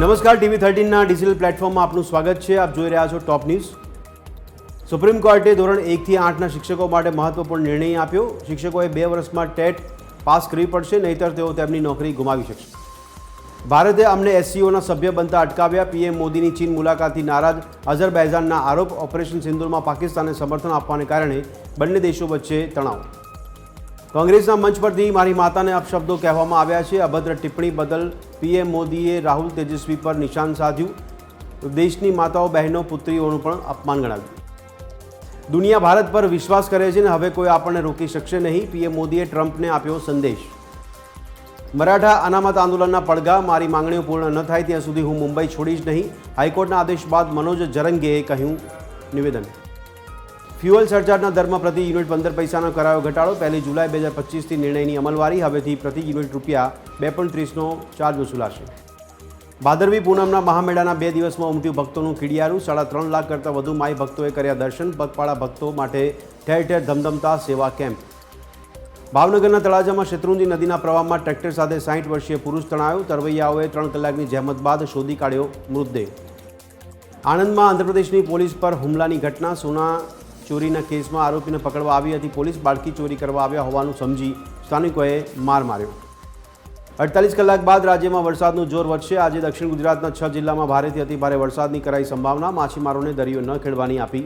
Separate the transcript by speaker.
Speaker 1: નમસ્કાર, TV થર્ટીનના digital પ્લેટફોર્મમાં આપનું સ્વાગત છે. આપ જોઈ રહ્યા છો ટોપ ન્યૂઝ. સુપ્રીમ કોર્ટે ધોરણ એકથી આઠના શિક્ષકો માટે મહત્વપૂર્ણ નિર્ણય આપ્યો. શિક્ષકોએ બે વર્ષમાં ટેટ પાસ કરવી પડશે, નહીંતર તેઓ તેમની નોકરી ગુમાવી શકશે. ભારતે અમને એસસીઓના સભ્ય બનતા અટકાવ્યા. પીએમ મોદીની ચીન મુલાકાતથી નારાજ. અઝરબૈજાનના આરોપ, ઓપરેશન સિંદુરમાં પાકિસ્તાનને સમર્થન આપવાને કારણે બંને દેશો વચ્ચે તણાવ. કોંગ્રેસના મંચ પરથી મારી માતાને અપશબ્દો કહેવામાં આવ્યા છે. અભદ્ર ટિપ્પણી બદલ પીએમ મોદીએ રાહુલ તેજસ્વી પર નિશાન સાધ્યું. દેશની માતાઓ, બહેનો, પુત્રીઓનું પણ અપમાન ગણાવ્યું. દુનિયા ભારત પર વિશ્વાસ કરે છે ને હવે કોઈ આપણને રોકી શકશે નહીં. પીએમ મોદીએ ટ્રમ્પને આપ્યો સંદેશ. મરાઠા અનામત આંદોલનના પડઘા મારી માંગણીઓ પૂર્ણ ન થાય ત્યાં સુધી હું મુંબઈ છોડીશ નહીં. હાઈકોર્ટના આદેશ બાદ મનોજ જરંગેએ કહ્યું નિવેદન. ફ્યુઅલ સરચાર્જના દરમાં પ્રતિ યુનિટ પંદર પૈસાનો કરાયો ઘટાડો. પહેલી જુલાઈ બે હજાર પચીસથી નિર્ણયની અમલવારી. હવેથી પ્રતિ યુનિટ રૂપિયા બે પોઈન્ટ ત્રીસનો ચાર્જ વસૂલાશે. ભાદરવી પૂનમના મહામેળાના બે દિવસમાં ઉમટ્યું ભક્તોનું ખીડિયારું. સાડા ત્રણ લાખ કરતાં વધુ માઈ ભક્તોએ કર્યા દર્શન. પગપાળા ભક્તો માટે ઠેર ઠેર ધમધમતા સેવા કેમ્પ. ભાવનગરના તળાજામાં શેત્રુંજી નદીના પ્રવાહમાં ટ્રેક્ટર સાથે સાઠ વર્ષીય પુરુષ તણાયો. તરવૈયાઓએ ત્રણ કલાકની જહેમત બાદ શોધી કાઢ્યો મૃતદેહ. આણંદમાં આંધ્રપ્રદેશની પોલીસ પર હુમલાની ઘટના. સોના ચોરીના કેસમાં આરોપીને પકડવા આવી હતી પોલીસ. બાળકી ચોરી કરવા આવ્યા હોવાનું સમજી સ્થાનિકોએ માર માર્યો. અડતાલીસ કલાક બાદ રાજ્યમાં વરસાદનું જોર વધશે. આજે દક્ષિણ ગુજરાતના છ જિલ્લામાં ભારેથી અતિભારે વરસાદની કરાઈ સંભાવના. માછીમારોને દરિયો ન ખેડવાની આપી